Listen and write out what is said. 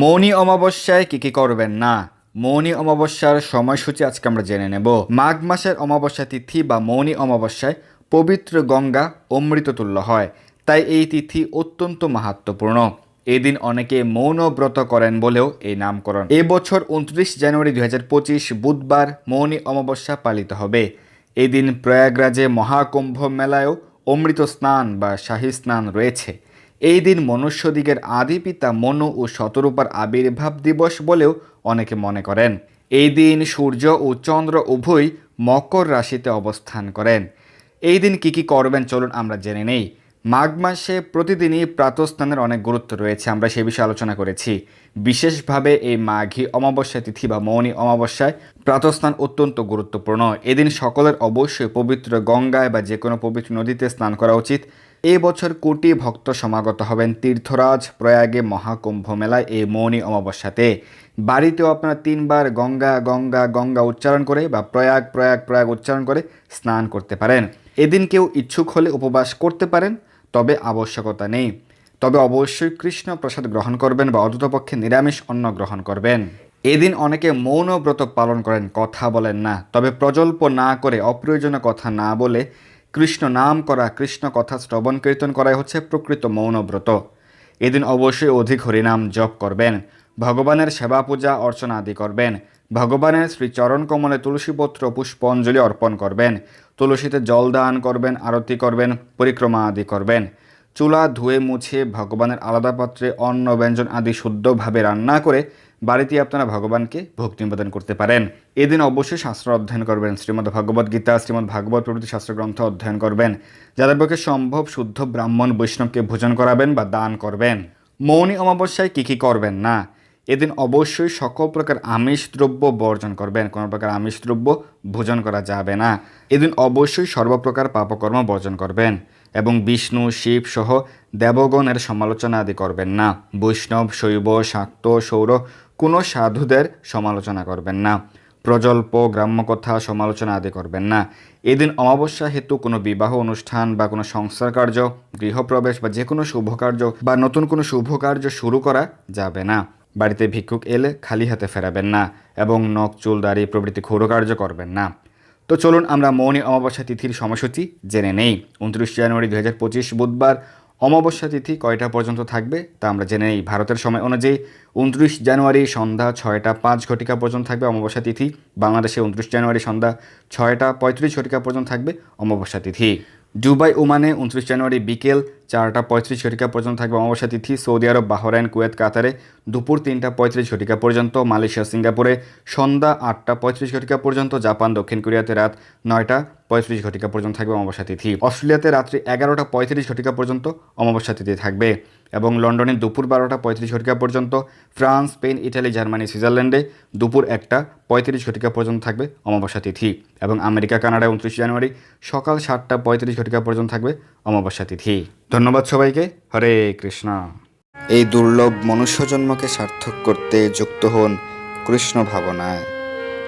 মৌনী অমাবস্যায় কি কি করবেন? না, মৌনি অমাবস্যার সময়সূচি আজকে আমরা জেনে নেব। মাঘ মাসের অমাবস্যা তিথি বা মৌনী অমাবস্যায় পবিত্র গঙ্গা অমৃততুল্য হয়, তাই এই তিথি অত্যন্ত মাহাত্মপূর্ণ এদিন অনেকে মৌন ব্রত করেন বলেও এই নামকরণ। এবছর উনত্রিশ জানুয়ারি দু হাজার পঁচিশ বুধবার মৌনী অমাবস্যা পালিত হবে। এদিন প্রয়াগরাজে মহাকুম্ভ মেলায়ও অমৃত স্নান বা শাহী স্নান রয়েছে। এই দিন মনুষ্যদিগের আদি পিতা মনু ও শতরূপার আবির্ভাব দিবস বলেও অনেকে মনে করেন। এই দিন সূর্য ও চন্দ্র উভয় মকর রাশিতে অবস্থান করেন। এই দিন কি কি করবেন চলুন আমরা জেনে নেই। মাঘ মাসে প্রতিদিনই প্রাতস্নানের অনেক গুরুত্ব রয়েছে, আমরা সে বিষয়ে আলোচনা করেছি। বিশেষভাবে এই মাঘী অমাবস্যা তিথি বা মৌনী অমাবস্যায় প্রাতস্নান অত্যন্ত গুরুত্বপূর্ণ। এদিন সকলের অবশ্যই পবিত্র গঙ্গায় বা যে কোনো পবিত্র নদীতে স্নান করা উচিত। এই বছর কোটি ভক্ত সমাগত হবেন তীর্থরাজ প্রয়াগে মহাকুম্ভ মেলায় এই মৌনী অমাবস্যাতে। বাড়িতেও আপনারা তিনবার গঙ্গা গঙ্গা গঙ্গা উচ্চারণ করে বা প্রয়াগ প্রয়াগ প্রয়াগ উচ্চারণ করে স্নান করতে পারেন। এদিন কেউ ইচ্ছুক হলে উপবাস করতে পারেন, তবে আবশ্যকতা নেই। তবে অবশ্যই কৃষ্ণ প্রসাদ গ্রহণ করবেন বা অন্ততপক্ষে নিরামিষ অন্ন গ্রহণ করবেন। এদিন অনেকে মৌন ব্রত পালন করেন, কথা বলেন না। তবে প্রজল্প না করে অপ্রয়োজনীয় কথা না বলে কৃষ্ণ নাম করা, কৃষ্ণ কথা শ্রবণ, কীর্তন করাই হচ্ছে প্রকৃত মৌনব্রত। এদিন অবশ্যই অধিক হরিনাম জপ করবেন, ভগবানের সেবা পূজা অর্চনা আদি করবেন, ভগবানের শ্রীচরণ কমলে তুলসীপত্র পুষ্পাঞ্জলি অর্পণ করবেন, তুলসীতে জল দান করবেন, আরতি করবেন, পরিক্রমা আদি করবেন। চুলা ধুয়ে মুছে ভগবানের আলাদা পাত্রে অন্ন, ব্যঞ্জন আদি শুদ্ধভাবে রান্না করে বাড়িতে আপনারা ভগবানকে ভক্তি নিবেদন করতে পারেন। এদিন অবশ্যই শাস্ত্র অধ্যয়ন করবেন। শ্রীমদ্ ভগবদ গীতা, শ্রীমদ্ ভাগবত প্রভৃতি শাস্ত্রগ্রন্থ অধ্যয়ন করবেন। যাদের পক্ষে সম্ভব শুদ্ধ ব্রাহ্মণ বৈষ্ণবকে ভোজন করাবেন বা দান করবেন। মৌনী অমাবস্যায় কী কী করবেন? না। এদিন অবশ্যই সকল প্রকার আমিষ দ্রব্য বর্জন করবেন। কোনো প্রকার আমিষ দ্রব্য ভোজন করা যাবে না। এদিন অবশ্যই সর্বপ্রকার পাপকর্ম বর্জন করবেন। এবং বিষ্ণু, শিব সহ দেবগণের সমালোচনা আদি করবেন না। বৈষ্ণব, শৈব, শাক্ত, সৌর কোনো সাধুদের সমালোচনা করবেন না। প্রজল্প, গ্রাম্যকথা সমালোচনা আদি করবেন না। এদিন অমাবস্যা হেতু কোনো বিবাহ অনুষ্ঠান বা কোনো সংস্কার কার্য, গৃহপ্রবেশ বা যে কোনো শুভ কার্য বা নতুন কোনো শুভ কার্য শুরু করা যাবে না। বাড়িতে ভিক্ষুক এলে খালি হাতে ফেরাবেন না এবং নখ, চুল, দাড়ি প্রভৃতি ক্ষুরো কার্য করবেন না। তো চলুন আমরা মৌনী অমাবস্যা তিথির সময়সূচি জেনে নেই। উনত্রিশ জানুয়ারি দু হাজার পঁচিশ বুধবার অমাবস্যা তিথি কয়টা পর্যন্ত থাকবে তা আমরা জেনে নেই। ভারতের সময় অনুযায়ী উনত্রিশ জানুয়ারি সন্ধ্যা ছয়টা পাঁচ ঘটিকা পর্যন্ত থাকবে অমাবস্যা তিথি। বাংলাদেশে উনত্রিশ জানুয়ারি সন্ধ্যা ছয়টা পঁয়ত্রিশ ঘটিকা পর্যন্ত থাকবে অমাবস্যা তিথি। দুবাই, ওমানে উনত্রিশ জানুয়ারি বিকেল চারটা পঁয়ত্রিশ ঘটিকা পর্যন্ত থাকবে অমাবস্যা তিথি। সৌদি আরব, বাহরাইন, কুয়েত, কাতারে দুপুর তিনটা পঁয়ত্রিশ ঘটিকা পর্যন্ত, মালয়েশিয়া, সিঙ্গাপুরে সন্ধ্যা আটটা পঁয়ত্রিশ ঘটিকা পর্যন্ত, জাপান, দক্ষিণ কোরিয়াতে রাত নয়টা পঁয়ত্রিশ ঘটিকা পর্যন্ত থাকবে অমাবস্যা তিথি। অস্ট্রেলিয়াতে রাত্রি এগারোটা পঁয়ত্রিশ ঘটিকা পর্যন্ত অমাবস্যা তিথি থাকবে এবং লন্ডনে দুপুর বারোটা পঁয়ত্রিশ ঘটিকা পর্যন্ত, ফ্রান্স, স্পেন, ইটালি, জার্মানি, সুইজারল্যান্ডে দুপুর একটা পঁয়ত্রিশ ঘটিকা পর্যন্ত থাকবে অমাবস্যা তিথি এবং আমেরিকা কানাডায় উনত্রিশ জানুয়ারি সকাল সাতটা পঁয়ত্রিশ ঘটিকা পর্যন্ত থাকবে অমাবস্যা তিথি। ধন্যবাদ সবাইকে। হরে কৃষ্ণ। এই দুর্লভ মনুষ্য জন্মকে সার্থক করতে যুক্ত হন কৃষ্ণ ভাবনায়।